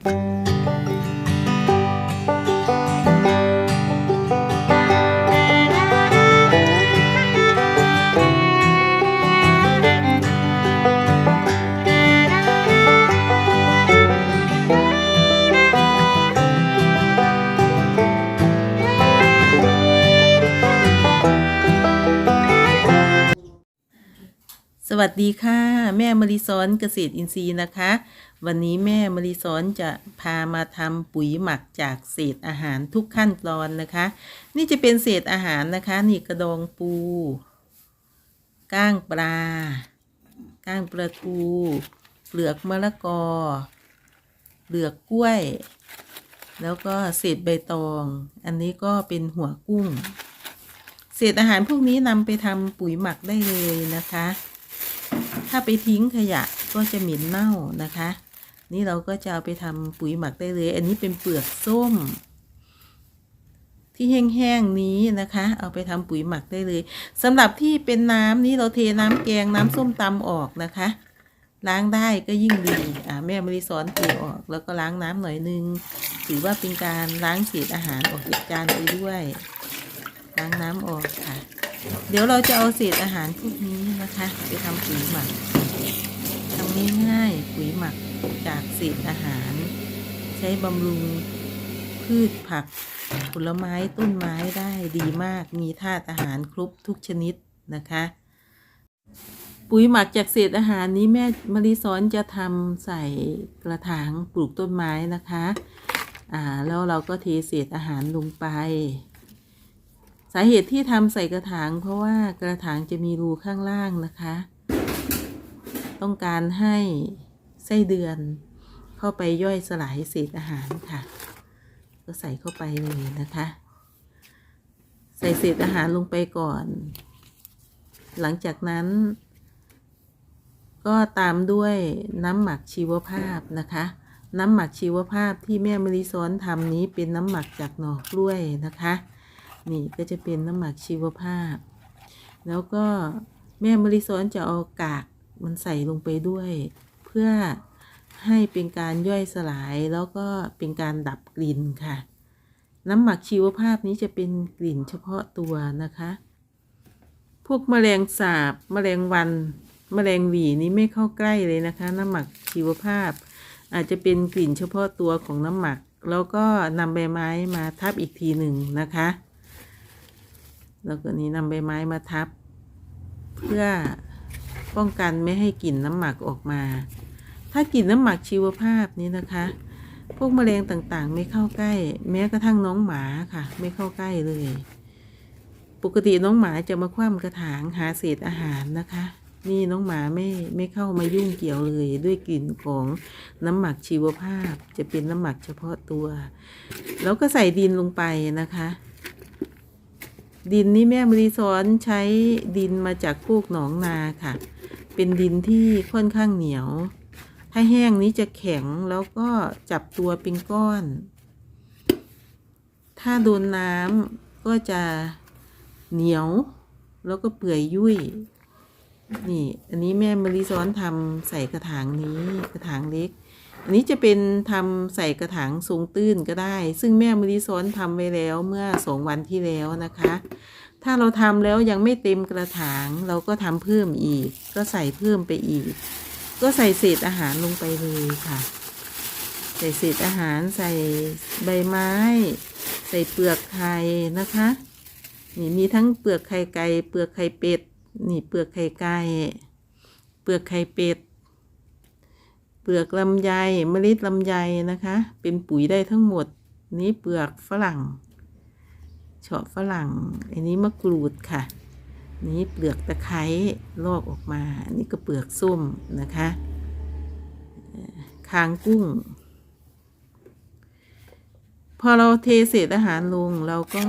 สวัสดีค่ะ แม่มริซ้อนเกษตรอินทรีย์นะคะ วันนี้แม่มริซ้อนจะพามาทำปุ๋ยหมักจากเศษอาหารทุกขั้นตอนนะคะ นี่จะเป็นเศษอาหารนะคะ นี่กระดองปูก้างปลา ก้างปลาทูเปลือกมะละกอ เปลือกกล้วย แล้วก็เศษใบตอง อันนี้ก็เป็นหัวกุ้ง เศษอาหารพวกนี้นำไปทำปุ๋ยหมักได้เลยนะคะ ถ้าไปทิ้งขยะก็จะเหม็นเน่านะคะ นี่เราก็จะเอาไปทำปุ๋ยหมักได้เลย อันนี้เป็นเปลือกส้ม ที่แห้งๆนี้นะคะ เอาไปทำปุ๋ยหมักได้เลยสำหรับที่เป็นน้ำนี้เราเทน้ำแกงน้ำส้มตำออกนะคะ ล้างได้ก็ยิ่งดีอ่าแม่มริสอนเทออกแล้วก็ล้างน้ำหน่อยนึง ถือว่าเป็นการล้างเศษอาหารออกจากจานไปด้วย ล้างน้ำออกค่ะ เดี๋ยวเราจะเอาเศษอาหารพวกนี้นะคะ ไปทำปุ๋ยหมักทำง่ายๆปุ๋ยหมักจากเศษอาหาร ใช้บำรุงพืชผัก ผลไม้ต้นไม้ได้ดีมาก มีธาตุอาหารครบทุกชนิดนะคะ ปุ๋ยหมักจากเศษอาหารนี้แม่มาริสอนจะทำใส่กระถางปลูกต้นไม้นะคะ อ่าแล้วเราก็เทเศษอาหารลงไป สาเหตุที่ทำใส่กระถาง เพราะว่ากระถางจะมีรูข้างล่างนะคะ ต้องการให้ไส้เดือนเข้าไปย่อยสลายเศษอาหารค่ะ ก็ใส่เข้าไปเลยนะคะ ใส่เศษอาหารลงไปก่อน หลังจากนั้น ก็ตามด้วยน้ำหมักชีวภาพนะคะ น้ำหมักชีวภาพที่แม่มริซ้อนทำนี้เป็นน้ำหมักจากหน่อกล้วยนะคะ นี่ก็จะเป็นน้ำหมักชีวภาพ แล้วก็แม่มริซ้อนจะเอากากมันใส่ลงไปด้วย เพื่อให้เป็นการย่อยสลายแล้วก็เป็นการดับกลิ่นค่ะ น้ำหมักชีวภาพนี้จะเป็นกลิ่นเฉพาะตัวนะคะ พวกแมลงสาบแมลงวันแมลงหวีนี้ไม่เข้าใกล้เลยนะคะ น้ำหมักชีวภาพ อาจจะเป็นกลิ่นเฉพาะตัวของน้ำหมัก แล้วก็นำใบไม้มาทับอีกทีหนึ่งนะคะ แล้วก็นี้นำใบไม้มาทับ เพื่อป้องกันไม่ให้กลิ่นน้ำหมักออกมา ถ้ากลิ่นน้ำหมักชีวภาพนี้นะคะ พวกแมลงต่างๆ ไม่เข้าใกล้ แม้กระทั่งน้องหมาค่ะ ไม่เข้าใกล้เลย ปกติน้องหมาจะมาคว่ำกระถางหาเศษอาหารนะคะ นี่น้องหมาไม่ไม่เข้ามายุ่งเกี่ยวเลย ด้วยกลิ่นของน้ำหมักชีวภาพ จะเป็นน้ำหมักเฉพาะตัว แล้วก็ใส่ดินลงไปนะคะ ดินนี้แม่มรีสอนใช้ดินมาจากพวกหนองนาค่ะ เป็นดินที่ค่อนข้างเหนียว ถ้าแห้งนี้จะแข็งแล้วก็จับตัวเป็นก้อน ถ้าโดนน้ำก็จะเหนียว แล้วก็เปื่อยยุ่ย นี่ อันนี้แม่มรีสอนทำใส่กระถางนี้กระถางเล็ก อันนี้จะเป็นทำใส่กระถางทรงตื้นก็ได้ ซึ่งแม่มรีสอนทำไว้แล้วเมื่อสองวันที่แล้วนะคะ ถ้าเราทำแล้วยังไม่เต็มกระถางเราก็ทำเพิ่มอีก ก็ใส่เพิ่มไปอีก ก็ใส่เศษอาหารลงไปเลยค่ะ ใส่เศษอาหารใส่ใบไม้ ใส่เปลือกไข่นะคะนี่มีทั้งเปลือกไข่ไก่เปลือกไข่เป็ดนี่เปลือกไข่ไก่เปลือกไข่เป็ด เปลือกลำไยเมล็ดลำไยนะคะ เป็นปุ๋ยได้ทั้งหมด นี้เปลือกฝรั่งเฉาะฝรั่ง อันนี้มะกรูดค่ะ นี่เปลือกตะไคร้ลอกออกมา อันนี้ก็เปลือกส้มนะคะคางกุ้ง พอเราเทเศษอาหารลง เราก็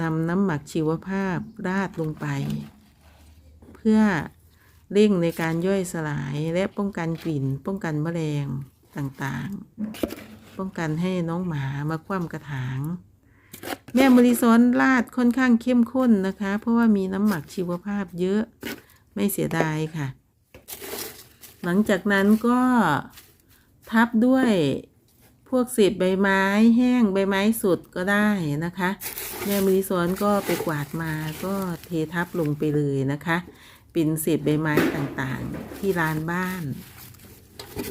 นำน้ำหมักชีวภาพราดลงไป เพื่อ เร่งในการย่อยสลายและป้องกันกลิ่น ป้องกันแมลงต่างๆ ป้องกันให้น้องหมามาคว่ำกระถาง แม่มริซ้อนราดค่อนข้างเข้มข้นนะคะ เพราะว่ามีน้ำหมักชีวภาพเยอะไม่เสียดายค่ะ หลังจากนั้นก็ทับด้วยพวกเศษใบไม้แห้งใบไม้สุดก็ได้นะคะ แม่มริสอนก็ไปกวาดมาก็เททับลงไปเลยนะคะ ป็นเศษใบไม้ต่างๆ ที่ลานบ้าน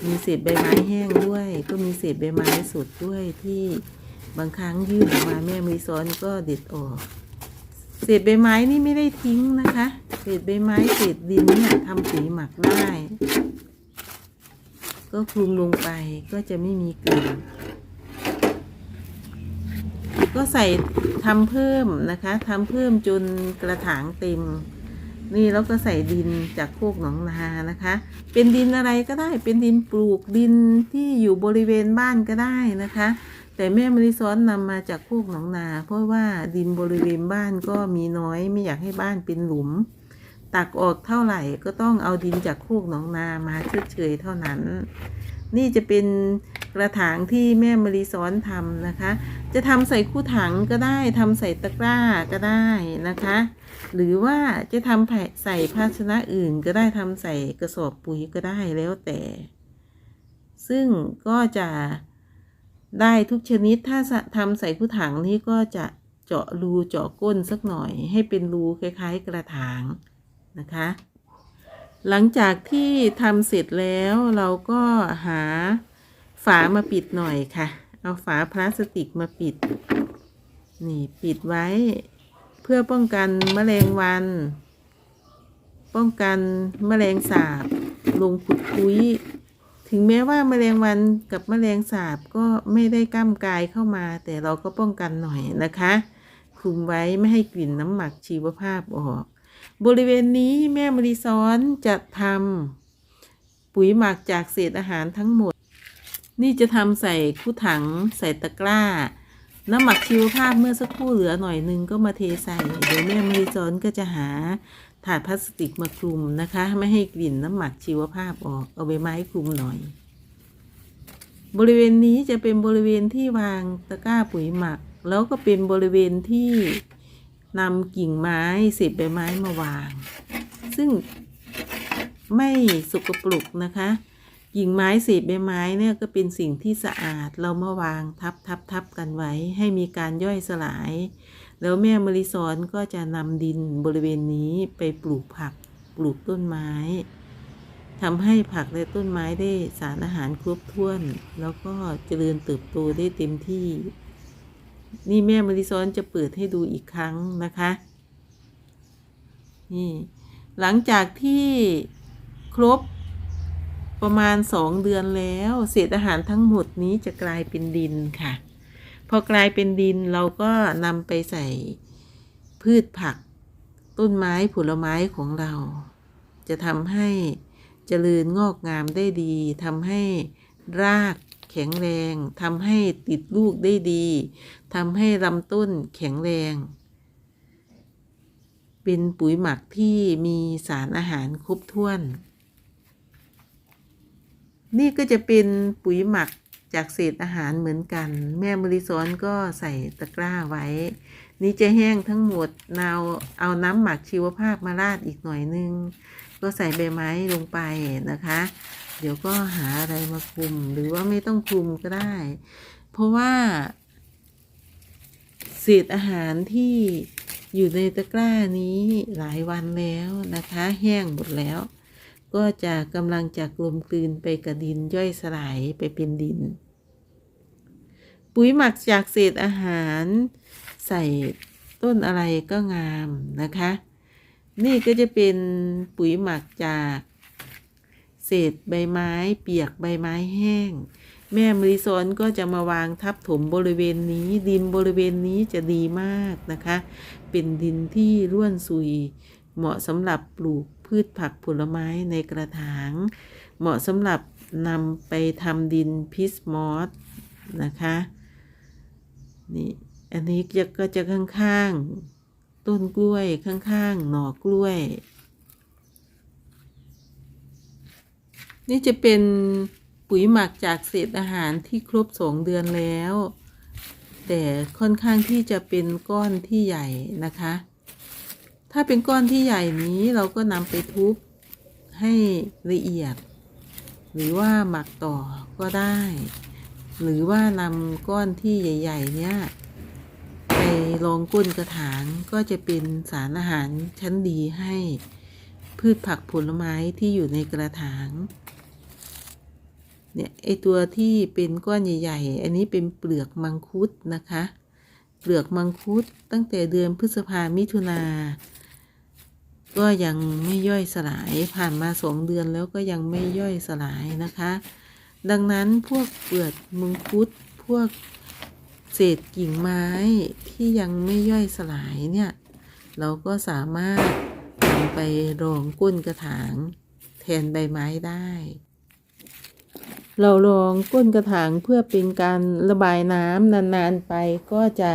มีเศษใบไม้แห้งด้วย ก็มีเศษใบไม้สดด้วยที่บางครั้งยื่นออกมาแม่มริสอนก็เด็ดออก เศษใบไม้นี่ไม่ได้ทิ้งนะคะ เศษใบไม้เศษดินเนี่ยทำปุ๋ยหมักได้ ก็คลุมลงไปก็จะไม่มีกลิ่นก็ใส่ทำเพิ่มนะคะทำเพิ่มจนกระถางเต็ม นี่แล้วก็ใส่ดินจากโคกหนองนานะคะ เป็นดินอะไรก็ได้ เป็นดินปลูกดินที่อยู่บริเวณบ้านก็ได้นะคะ แต่แม่มริซ้อนนำมาจากโคกหนองนา เพราะว่าดินบริเวณบ้านก็มีน้อยไม่อยากให้บ้านเป็นหลุม ตักออกเท่าไหร่ก็ต้องเอาดินจากโคกหนองนามาชดเชยเท่านั้น นี่จะเป็นกระถางที่แม่มริซ้อนทำนะคะ จะทำใส่คู่ถังก็ได้ทำใส่ตะกร้าก็ได้นะคะ หรือว่าจะทำใส่ภาชนะอื่นก็ได้ทำใส่กระสอบปุ๋ยก็ได้แล้วแต่ ซึ่งก็จะได้ทุกชนิดถ้าทำใส่คู่ถังนี้ก็จะเจาะรูเจาะก้นสักหน่อย ให้เป็นรูคล้ายๆ กระถางนะคะ หลังจากที่ทำเสร็จแล้วเราก็หาฝามาปิดหน่อยค่ะ เอาฝาพลาสติกมาปิด นี่ปิดไว้ เพื่อป้องกันแมลงวัน ป้องกันแมลงสาบ ลงขุดคุยถึงแม้ว่าแมลงวันกับแมลงสาบก็ไม่ได้ก้ามกายเข้ามา แต่เราก็ป้องกันหน่อยนะคะคลุมไว้ไม่ให้กลิ่นน้ำหมักชีวภาพออก บริเวณนี้แม่มริซ้อนจะทำปุ๋ยหมักจากเศษอาหารทั้งหมด นี่จะทำใส่คู่ถังใส่ตะกร้า น้ำหมักชีวภาพเมื่อสักครู่เหลือหน่อยนึงก็มาเทใส่ เดี๋ยวแม่มริซอนก็จะหาถาดพลาสติกมาคลุมนะคะ ไม่ให้กลิ่นน้ำหมักชีวภาพออกเอาใบไม้คลุมหน่อย บริเวณนี้จะเป็นบริเวณที่วางตะกร้าปุ๋ยหมัก แล้วก็เป็นบริเวณที่นำกิ่งไม้เศษใบไม้มาวาง ซึ่งไม่สกปรกนะคะ กิ่งไม้เศษใบไม้เนี่ยก็เป็นสิ่งที่สะอาดเรามาวางทับทับทับกันไว้ ให้มีการย่อยสลาย แล้วแม่มริสอนก็จะนำดินบริเวณนี้ไปปลูกผักปลูกต้นไม้ทำให้ผักและต้นไม้ได้สารอาหารครบถ้วน แล้วก็เจริญเติบโตได้เต็มที่ นี่แม่มริซอนจะเปิดให้ดูอีกครั้งนะคะ นี่ หลังจากที่ครบ ประมาณสองเดือนแล้ว เศษอาหารทั้งหมดนี้จะกลายเป็นดินค่ะ พอกลายเป็นดินเราก็นำไปใส่พืชผัก ต้นไม้ผลไม้ของเรา จะทำให้เจริญงอกงามได้ดีทำให้รากแข็งแรงทำให้ติดลูกได้ดีทำให้ลำต้นแข็งแรง เป็นปุ๋ยหมักที่มีสารอาหารครบถ้วน นี่ก็จะเป็นปุ๋ยหมักจากเศษอาหารเหมือนกัน แม่มริซอนก็ใส่ตะกร้าไว้ นี่จะแห้งทั้งหมดนาวเอาน้ำหมักชีวภาพมาราดอีกหน่อยนึง ก็ใส่ใบไม้ลงไปนะคะ เดี๋ยวก็หาอะไรมาคลุมหรือว่าไม่ต้องคลุมก็ได้ เพราะว่า เศษอาหารที่อยู่ในตะกร้านี้หลายวันแล้วนะคะ แห้งหมดแล้ว ก็จะกำลังจะกลมกลืนไปกับดินย่อยสลายไปเป็นดิน ปุ๋ยหมักจากเศษอาหาร ใส่ต้นอะไรก็งามนะคะ นี่ก็จะเป็นปุ๋ยหมักจากเศษใบไม้เปียกใบไม้แห้ง แม่มริซอนก็จะมาวางทับถมบริเวณนี้ดินบริเวณนี้จะดีมากนะคะ เป็นดินที่ร่วนซุยเหมาะสำหรับปลูก พืชผักผลไม้ในกระถาง เหมาะสำหรับนำไปทำดินพิสมอสนะคะนี่อันนี้จะก็จะข้างๆ ต้นกล้วยข้างๆ หน่อกล้วย นี่จะเป็นปุ๋ยหมักจากเศษอาหารที่ครบสองเดือนแล้ว แต่ค่อนข้างที่จะเป็นก้อนที่ใหญ่นะคะ ถ้าเป็นก้อนที่ใหญ่นี้เราก็นำไปทุบให้ละเอียด หรือว่าหมักต่อก็ได้ หรือว่านำก้อนที่ใหญ่ ๆ เนี่ยไปรองก้นกระถางก็จะเป็นสารอาหารชั้นดีให้พืชผักผลไม้ที่อยู่ในกระถางเนี่ยไอตัวที่เป็นก้อนใหญ่ ๆ อันนี้เป็นเปลือกมังคุดนะคะ เปลือกมังคุดตั้งแต่เดือนพฤษภามิถุนา ก็ยังไม่ย่อยสลายผ่านมาสองเดือนแล้วก็ยังไม่ย่อยสลายนะคะ ดังนั้นพวกเปลือกมังคุดพวกเศษกิ่งไม้ที่ยังไม่ย่อยสลายเนี่ย เราก็สามารถนำไปรองก้นกระถางแทนใบไม้ได้ เรารองก้นกระถางเพื่อเป็นการระบายน้ำนานๆไปก็จะ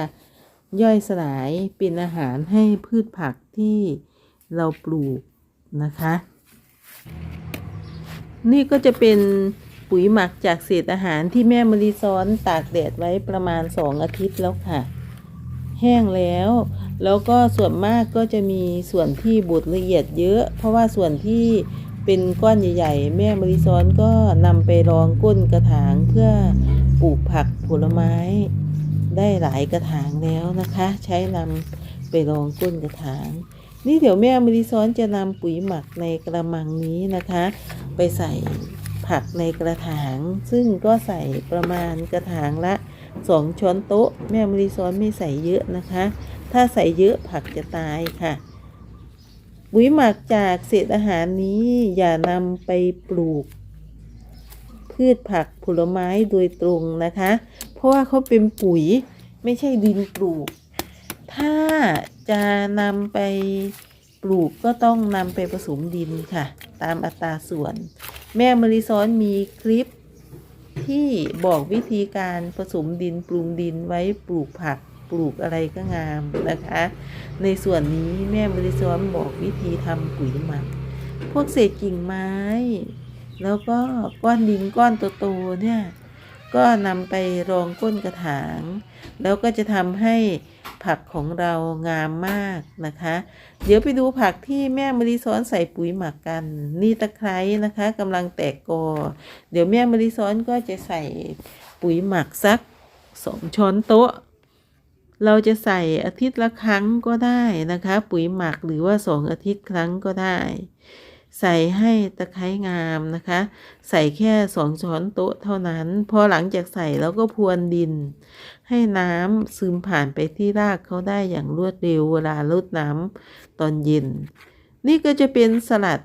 ย่อยสลายเป็นอาหารให้พืชผักที่ เราปลูกนะคะ นี่ก็จะเป็นปุ๋ยหมักจากเศษอาหารที่แม่มะลิซ้อนตากแดดไว้ประมาณสองอาทิตย์แล้วค่ะ แห้งแล้ว แล้วก็ส่วนมากก็จะมีส่วนที่บดละเอียดเยอะ เพราะว่าส่วนที่เป็นก้อนใหญ่ ๆ แม่มะลิซ้อนก็นำไปรองก้นกระถางเพื่อปลูกผักผลไม้ได้หลายกระถางแล้วนะคะ ใช้นำไปรองก้นกระถาง นี่เดี๋ยวแม่มะลิซ้อนจะนำปุ๋ยหมักในกระมังนี้นะคะ ไปใส่ผักในกระถาง ซึ่งก็ใส่ประมาณกระถางละสองช้อนโต๊ะ แม่มะลิซ้อนไม่ใส่เยอะนะคะ ถ้าใส่เยอะผักจะตายค่ะปุ๋ยหมักจากเศษอาหารนี้อย่านำไปปลูก พืชผักผลไม้โดยตรงนะคะ เพราะว่าเขาเป็นปุ๋ยไม่ใช่ดินปลูก ถ้าจะนำไปปลูกก็ต้องนำไปผสมดินค่ะ ตามอัตราส่วน แม่มะลิซ้อนมีคลิปที่บอกวิธีการผสมดินปรุงดินไว้ปลูกผักปลูกอะไรก็งามนะคะ ในส่วนนี้แม่มะลิซ้อนบอกวิธีทำปุ๋ยหมัก พวกเศษกิ่งไม้ แล้วก็ก้อนดินก้อนโตๆเนี่ย ก็นำไปรองก้นกระถาง แล้วก็จะทำให้ผักของเรางามมากนะคะ เดี๋ยวไปดูผักที่แม่มะลิซ้อนใส่ปุ๋ยหมักกัน นี่ตะไคร้นะคะกำลังแตกกอ เดี๋ยวแม่มะลิซ้อนก็จะใส่ปุ๋ยหมักสักสองช้อนโต๊ะ เราจะใส่อาทิตย์ละครั้งก็ได้นะคะ ปุ๋ยหมักหรือว่าสองอาทิตย์ครั้งก็ได้ ใส่ให้ตะไคร้งามนะคะ ใส่แค่สองช้อนโต๊ะเท่านั้น พอหลังจากใส่แล้วก็พรวนดิน ให้น้ำซึมผ่านไปที่รากเขาได้อย่างรวดเร็วเวลาลดน้ำตอนเย็น นี่ก็จะเป็นสลัด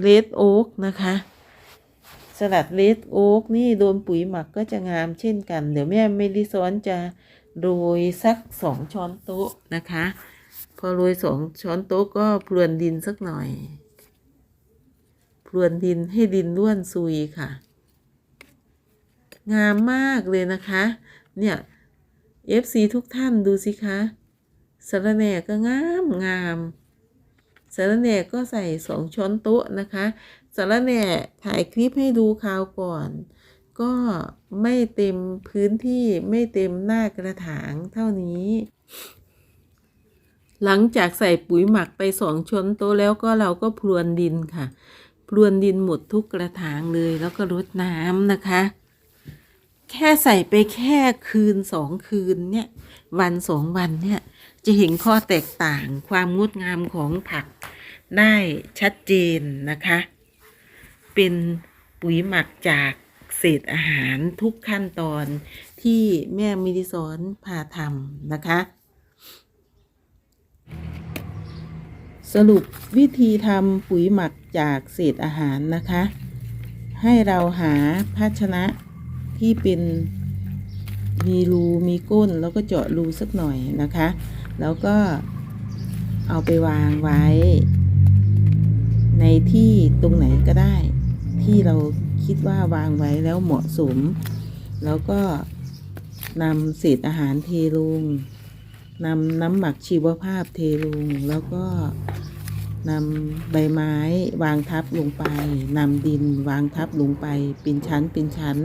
เลดโอ๊กนะคะสลัดเลดโอ๊กนี่โดนปุ๋ยหมักก็จะงามเช่นกัน เดี๋ยวแม่เมลิซ้อนจะโรยสักสองช้อนโต๊ะนะคะ พอโรยสองช้อนโต๊ะก็พรวนดินสักหน่อย พรวนดินให้ดินร่วนซุยค่ะ งามมากเลยนะคะ เนี่ย FC ทุกท่านดูสิคะสะระแหน่ก็งามงามสะระแหน่ก็ใส่สองช้อนโต๊ะนะคะสะระแหน่ถ่ายคลิปให้ดูคราวก่อน ก็ไม่เต็มพื้นที่ไม่เต็มหน้ากระถางเท่านี้ หลังจากใส่ปุ๋ยหมักไปสองช้อนโต๊ะแล้วก็เราก็พรวนดินค่ะ พรวนดินหมดทุกกระถางเลยแล้วก็รดน้ำนะคะ แค่ใส่ไปแค่คืนสองคืนเนี่ย วันสองวันเนี่ย จะเห็นข้อแตกต่างความงดงามของผักได้ชัดเจนนะคะ เป็นปุ๋ยหมักจากเศษอาหารทุกขั้นตอนที่แม่มิดิสอนพาทำนะคะ สรุปวิธีทำปุ๋ยหมักจากเศษอาหารนะคะ ให้เราหาภาชนะที่เป็นมีรูมีก้นแล้วก็เจาะรูสักหน่อยนะคะ แล้วก็เอาไปวางไว้ ในที่ตรงไหนก็ได้ ที่เราคิดว่าวางไว้แล้วเหมาะสม แล้วก็นำเศษอาหารเทลง นำน้ำหมักชีวภาพเทลง แล้วก็นำใบไม้วางทับลงไปนำดินวางทับลงไป เป็นชั้นเป็นชั้น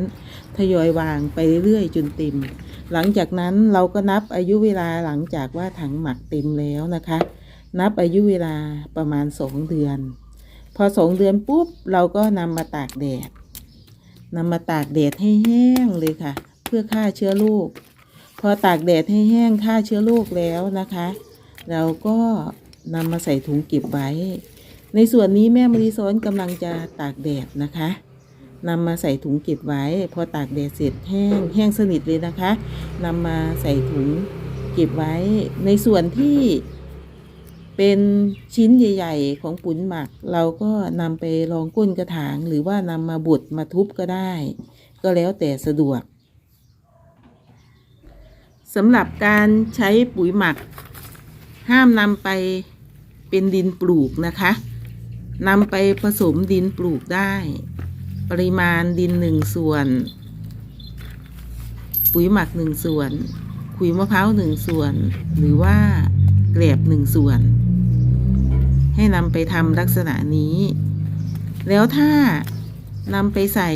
ทยอยวางไปเรื่อยๆจนเต็ม หลังจากนั้นเราก็นับอายุเวลาหลังจากว่าถังหมักเต็มแล้วนะคะ นับอายุเวลาประมาณสองเดือน พอสองเดือนปุ๊บเราก็นำมาตากแดดนำมาตากแดดให้แห้งเลยค่ะ เพื่อฆ่าเชื้อโรค อตากแดดให้แห้งฆ่าเชื้อโรคแล้วนะคะ เราก็นำมาใส่ถุงเก็บไว้ ในส่วนนี้แม่มริซ้อนกำลังจะตากแดดนะคะนำมาใส่ถุงเก็บไว้ พอตากแดดเสร็จแห้งแห้งสนิทเลยนะคะนำมาใส่ถุงเก็บไว้ ในส่วนที่เป็นชิ้นใหญ่ ๆ ของปุ๋นหมัก เราก็นำไปรองก้นกระถาง หรือว่านำมาบดมาทุบก็ได้ ก็แล้วแต่สะดวก สำหรับการใช้ปุ๋ยหมัก ห้ามนำไปเป็นดินปลูกนะคะนำไปผสมดินปลูกได้ ปริมาณดินหนึ่งส่วน ปุ๋ยหมักหนึ่งส่วนขุยมะพร้าวหนึ่งส่วน หรือว่าแกลบหนึ่งส่วน ให้นำไปทำลักษณะนี้ แล้วถ้านำไปใส่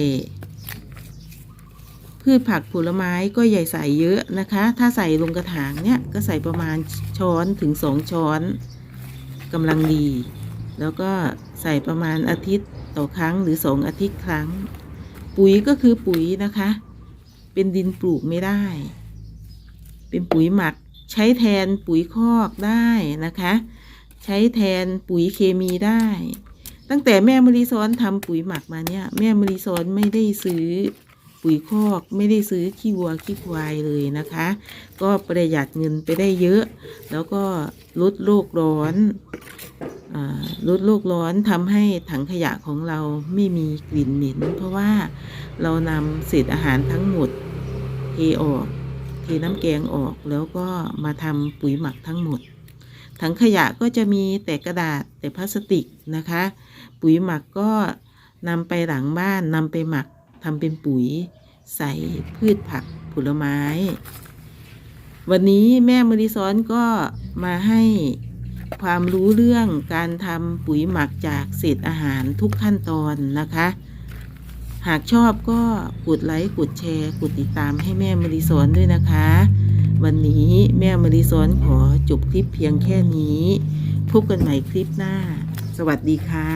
พืชผักผลไม้ก็อย่ใส่เยอะนะคะ ถ้าใส่ลงกระถางเนี่ยก็ใส่ประมาณช้อนถึงสองช้อนกำลังดี แล้วก็ใส่ประมาณอาทิตย์ต่อครั้งหรือสองอาทิตย์ครั้ง ปุ๋ยก็คือปุ๋ยนะคะ เป็นดินปลูกไม่ได้ เป็นปุ๋ยหมักใช้แทนปุ๋ยคอกได้นะคะ ใช้แทนปุ๋ยเคมีได้ ตั้งแต่แม่มริซ้อนทำปุ๋ยหมักมาเนี่ย แม่มริซ้อนไม่ได้ซื้อ ปุ๋ยคอกไม่ได้ซื้อขี้วัวขี้ควายเลยนะคะ ก็ประหยัดเงินไปได้เยอะ แล้วก็ลดโลกร้อนอลดโลกร้อนทำให้ถังขยะของเราไม่มีกลิ่นเหม็น เพราะว่าเรานำเศษอาหารทั้งหมดเทออกเทน้ำแกงออกแล้วก็มาทำปุ๋ยหมักทั้งหมด ถังขยะก็จะมีแต่กระดาษแต่พลาสติกนะคะ ปุ๋ยหมักก็นำไปหลังบ้านนำไปหมัก ทำเป็นปุ๋ย ใส่พืชผักผลไม้ วันนี้แม่มริซ้อนก็มาให้ความรู้เรื่องการทำปุ๋ยหมักจากเศษอาหารทุกขั้นตอนนะคะ หากชอบก็กดไลค์กดแชร์กดติดตามให้แม่มริซ้อนด้วยนะคะ วันนี้แม่มริซ้อนขอจบคลิปเพียงแค่นี้ พบกันใหม่คลิปหน้า สวัสดีค่ะ